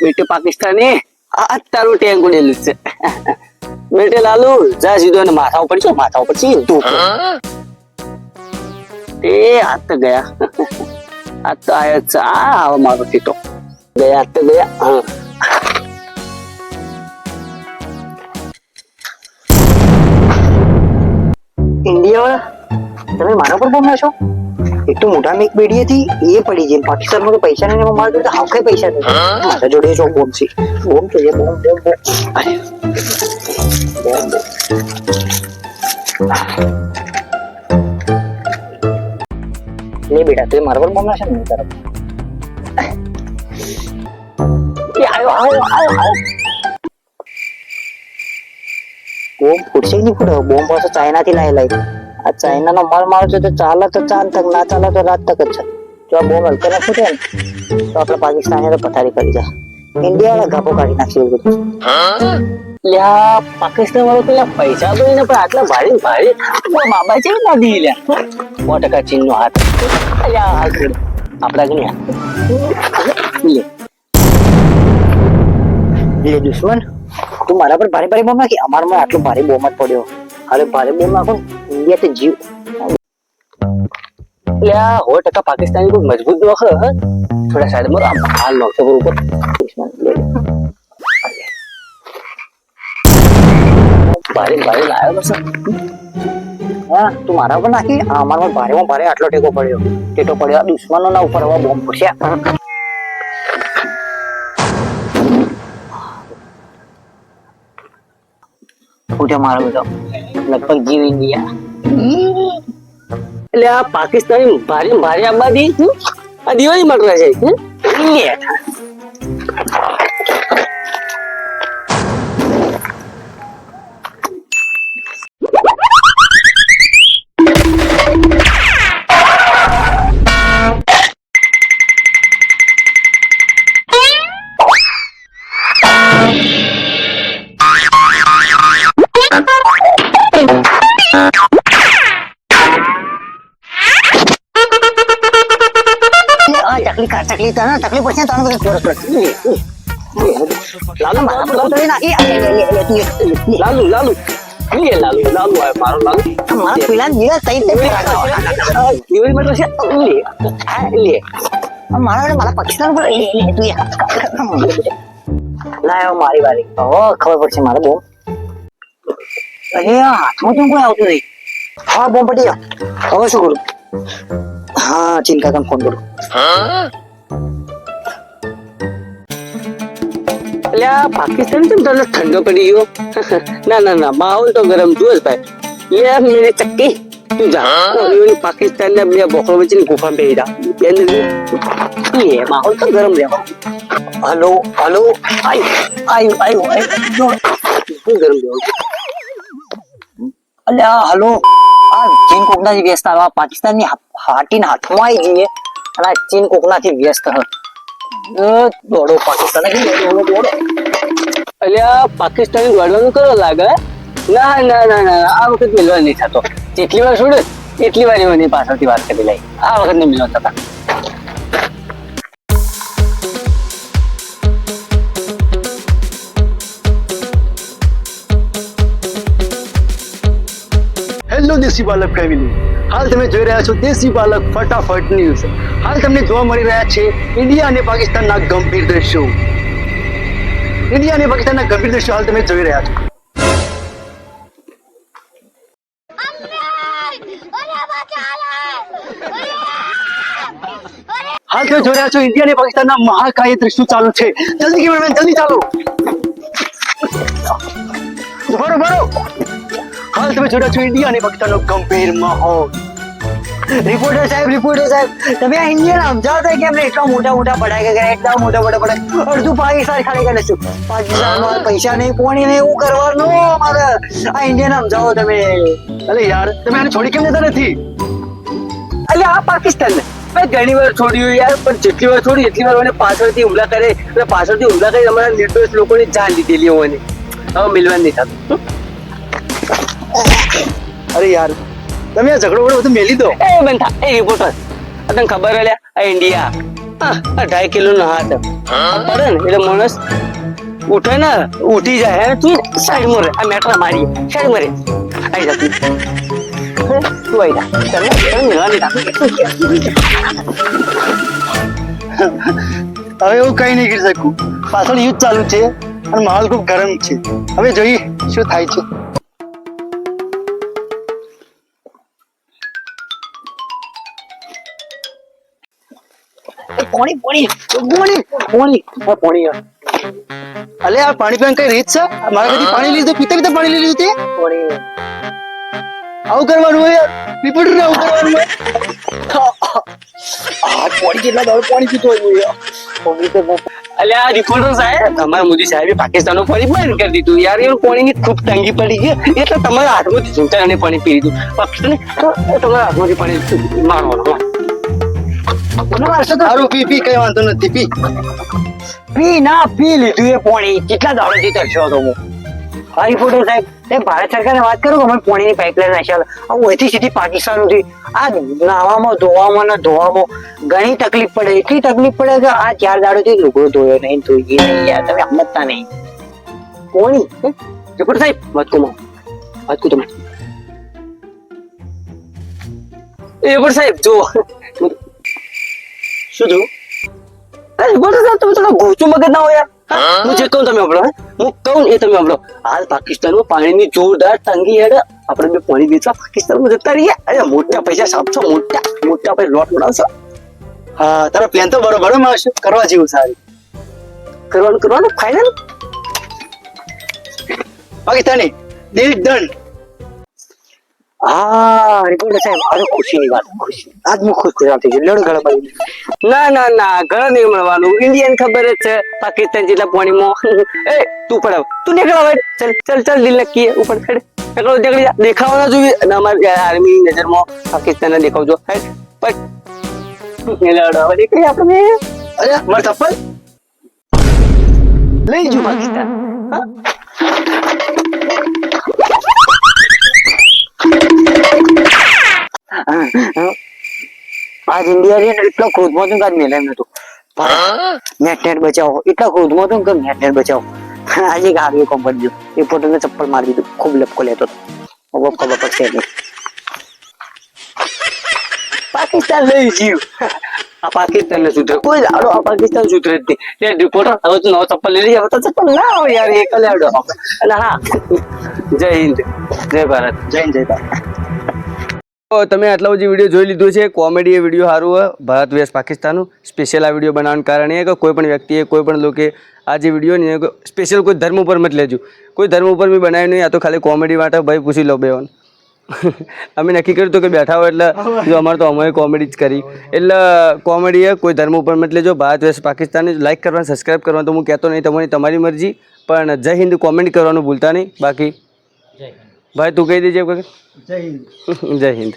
બેટે પાકિસ્તાની આ તારું ટેન્ક ઉડેલું છે બેટે લાલુ જા સીધો એને માથા ઉપર છે માથા ઉપર સીધું એ હાથ તો ગયા હાથ તો આયો છે આ આવો મારો ટીટો ગયા તો ગયા હા ઇન્ડિયા તમે મારા પર બોમ્બ છો એક તો મોટા એક બેડી હતી એ પડી ગઈ પાકિસ્તાનમાં તો પૈસા નહીં મારા જોડે હાવ કઈ પૈસા નથી મારા જોડે જો બોમ્બ છે બોમ્બ તો છે બોમ્બ બોમ્બ બોમ્બ અરે બોમ્બ લે બેટા તું મારા પર બોમ્બ નાખે ને તરફ એ આયો આયો આયો આયો બોમ્બ ફૂટશે કે નહીં ફૂટે બોમ્બ પાછો ચાઇનાથી લાવી લાવી આ ચાઇનાનો માલ મારજો તો ચાલે તો ચાંદ તક ના ચાલે તો રાત તક જ છે. જો આ બોમ્બ હલકે ના ફૂટે ને, તો આપણે પાકિસ્તાની તો પથારી કરી જા. ઇન્ડિયા વાળા ગાપો કાઢી નાખી એવું બધું. લ્યા પાકિસ્તાન વાળો તો પૈસા તો એને પણ આટલા ભારે ભારે બાબા છે ના દી લ્યા સો ટકા ચીન નો હાથ. અલ્યા આ કર. આપડા ગણ્યા લે. દુશ્મન, તું મારા પર ભારે ભારે બોમ્બ નાખી. અમારામાં આટલો ભારે બોમ્બ જ પડ્યો. હવે ભારે બોમ્બ નાખો. ને, ઇન્ડિયા તો જીવ લ્યા સો ટકા પાકિસ્તાની કોઈ મજબૂત નો હ થોડા સાઈડમાં આમ હાલ નોખતો પર ઉપર દુશ્મન લે લે. ભારે ને ભારે લાવ્યો બસ હા તું મારા પર નાખી આ અમારામાં ભારેમાં ભારે આટલો ટેકો પડ્યો ટેકો પડ્યો આ દુશ્મનો ના ઉપર હવે બોમ્બ એટલે આ પાકિસ્તાની ભારે ભારે આબાદી આ દિવાળી માટે છે. ચકલી તને તકલીફ પડશે ને તને બધું ચોરસ પડશે લાલુ તો તું. લાલુ લાલુ લાલુ. લાલુ મારો લાલુ. મારા પેલા જીવે તઈ તે પેલા? આ દિવાળી છે લે મારા મારા પાકિસ્તાન પર લે લે તું યાર લાયો મારી વારી. ઓ ખબર પડશે મારે બોમ અરે આ હાથમાં કેમ કોઈ આવતું નહીં? હા બોમ પડી ગયો. હવે શું કરું? હા ચિંતા કામ ફોન કરું. એટલે આ પાકિસ્તાન કેમ ને તને ઠંડો પડી ગયો. ના ના ના માહોલ તો ગરમ જુઓ જ ભાઈ. લે મેરે ચક્કી. તું જા. પાકિસ્તાન ને બે બોકરો વચ્ચે ગુફા બે જા ને માહોલ તો ગરમ રહેવા હલો હલો. આઈ આઈ આઈ ગરમ રહેવા અલ્યા હલો. આ ચીન કોકના જે વ્યસ્ત પાકિસ્તાનની હા- હાટીના હાથમાં આવી જઈએ અને ચીન કોકના થી વ્યસ્ત હ. અ, દોડો, પાકિસ્તાન પાકિસ્તાની દોડવાનું કરો લાગે? ના ના ના ના, આ વખત મિલવા નહીં થતો. જેટલી વાર છોડે, એટલી વાર એની પાછળથી વાત કરી લઈ આ વખત નહીં મિલવા થતા. દેશી બાલક ફેમિલી હાલ તમે જોઈ રહ્યા છો દેશી બાલક ફટાફટ ન્યૂઝ હાલ તમને જોવા મળી રહ્યા છે ઇન્ડિયા અને પાકિસ્તાનના ગંભીર દ્રશ્યો. ઇન્ડિયા અને પાકિસ્તાનના ગંભીર દ્રશ્યો હાલ તમે જોઈ રહ્યા છો. હાલ તમે જોઈ રહ્યા છો ઇન્ડિયા અને પાકિસ્તાનના મહાકાય દ્રશ્યો ચાલુ છે. જલ્દી કેમેરામેન, જલ્દી ચાલો. ભરો બરો હાલ તમે જોઈ છો ઇન્ડિયા અને પાકિસ્તાનનો ગંભીર માહોલ. રિપોર્ટર સાહેબ રિપોર્ટર સાહેબ તમે આ ઇન્ડિયન સમજાવતા કેમ એટલા મોટા મોટા પડાય કે એટલા મોટા મોટા પડાય અડધું પાકિસ્તાન ખાલી કરે છું પાકિસ્તાનમાં પૈસા નહીં પોણી નહીં એવું કરવાનું અમારે? આ ઇન્ડિયન સમજાવો તમે. અરે યાર તમે આને છોડી કેમ જતા નથી? અલ્યા આ પાકિસ્તાન મેં ઘણી વાર છોડ્યું યાર પણ જેટલી વાર છોડી એટલી વાર મને પાછળથી હુમલા કરે. અને પાછળથી હુમલા કરી અમારા નિર્દોષ લોકોની જાન લીધેલી હોવાની હવે મિલવા નહીં થતું. અરે યાર તમે આ ઝઘડો વડો બધું મેલી દો. એ બનતા એ રિપોર્ટર તને ખબર હે લ્યા આ ઇન્ડિયા. આ અઢાઈ કિલો નો હાથ. પડે ને એટલે માણસ ઉઠે ને ઉઠી જાય હે તું સાઈડમાં રે આ મેટલા મારી સાઈડમાં રે આઈ જા તું. હે, તું આઈ જા. ચાલ ને, ચાલ ને, વાલી રાખો. હવે એવું કઈ નહીં કરી શકું. પાછળ યુદ્ધ ચાલુ છે અને માહોલ ખૂબ ગરમ છે. હવે જોઈએ શું થાય છે. પોણી પોણી પોણી પોણી. આ પોણી આ. અલે આ પાણી પીવાની કઈ રીત છે? મારા કદી પાણી લીધું પીતા પીતા પાણી લઈ લીધું તે? પોણી. આવું કરવાનું હોય યાર. પીપળું આવું કરવાનું હોય. આ પોણી કેટલા દાડો પાણી પીતો હોય યાર. પોણી તો બહુ અલ્યા આ રિપોર્ટર સાહેબ અમારા મોદી સાહેબે પાકિસ્તાનનું પાણી બંધ કરી દીધું. યાર એ પાણીની ખૂબ તંગી પડી ગઈ. એટલે તમારા હાથમાંથી ઝૂંટા અને પાણી પી લીધું. પાકિસ્તાને તો એ તમારા હાથમાંથી પાણી મારવાનું કોને મારશો તો પાકિસ્તાન આ નાવામાં, ધોવામાં ધોવામાં ઘણી તકલીફ પડે. એટલી તકલીફ પડે કે આ ચાર દાડોથી લુગડો ધોયો નહીં, ધોઈ નહીં યાર. તમે સમજતા નહીં. કોણી રિપોર્ટર સાહેબ, વાત વાતકું તમે એ સાહેબ જો શું થયું? અરે રિપોર્ટર સાહેબ તમે થોડા ગોચું મગજ ના હોય યાર. હું? જે કહું તમે સાંભળો હું. કહું એ તમે સાંભળો. હાલ પાકિસ્તાનમાં પાણીની જોરદાર તંગી હેડે. આપણે બે પાણી વેચવા પાકિસ્તાનમાં જતા રહીએ. અરે મોટા પૈસા સાપશો મોટા મોટા પૈસા લોટ બનાવશો. હા તારો પ્લાન તો બરોબર મારશે કરવા જેવું સારું. કરવાનું કરવાનું ફાઇનલ પાકિસ્તાની. ડીલ ડન હા રિપોર્ટર સાહેબ તો ખુશીની વાત, ખુશી. આજ હું ખુશ થઈ ગળા ના ના ના ઘર નહીં મળવાનું. ઇન્ડિયન ખબર જ છે, પાકિસ્તાન જેટલા પાણીમાં એ, તું પડાવ. તું નીકળ હવે. ચલ દિલ નક્કી દેખાવા ના જોઈએ. અમારી આર્મી નજરમાં પાકિસ્તાનને દેખાવજો. હેડ પટ લડો નીકળી અરે પાકિસ્તાન. આજ ઇન્ડિયા રે એટલો ક્રોધમાં હતું કે આજ મેલે નતું નેટ નેટ બચાવો એટલા ક્રોધમાં તું કે નેટ નેટ બચાવો આજે એક આવ્યો કોમ પડજો રિપોર્ટર ને ચપ્પલ મારી દીધું ખૂબ લપકો લેતો હતો હવે ખબર પડશે એટલે પાકિસ્તાન લઈ જીવ આ પાકિસ્તાન ને સુધરે કોઈ દાડો આ પાકિસ્તાન સુધરે જ નહીં રિપોર્ટર હવે તો નવો ચપ્પલ લઈ લઈએ હવે તો ચપ્પલ ના હોય યાર એક લાડો અને હા જય હિન્દ જય ભારત જય હિન્દ, જય ભારત તો તમે આટલા બધી વીડિયો જોઈ લીધું છે. કોમેડી એ વીડિયો સારું હોય. ભારત વેસ પાકિસ્તાનનું સ્પેશિયલ આ વીડિયો બનાવવાનું કારણ એ કે કોઈ પણ વ્યક્તિએ, કોઈ પણ લોકે આ જે વીડિયો ને સ્પેશિયલ કોઈ ધર્મ ઉપર મત લેજો. કોઈ ધર્મ ઉપર બી બનાવ્યું નહીં, આ તો ખાલી કોમેડી માટે ભાઈ પૂછી લો બેવાન અમે નક્કી કર્યું હતું કે બેઠા હોય એટલે જો અમારે તો અમે કોમેડી જ કરી. એટલે કોમેડી એ કોઈ ધર્મ ઉપર મત લેજો. ભારત વેસ પાકિસ્તાન લાઈક કરવાનું સબસ્ક્રાઈબ કરવાનું તો હું કહેતો નહીં, તમારી તમારી મરજી. પણ જય હિન્દ કોમેન્ટ કરવાનું ભૂલતા નહીં. બાકી ભાઈ તું કહી દેજે જય હિન્દ. જય હિન્દ.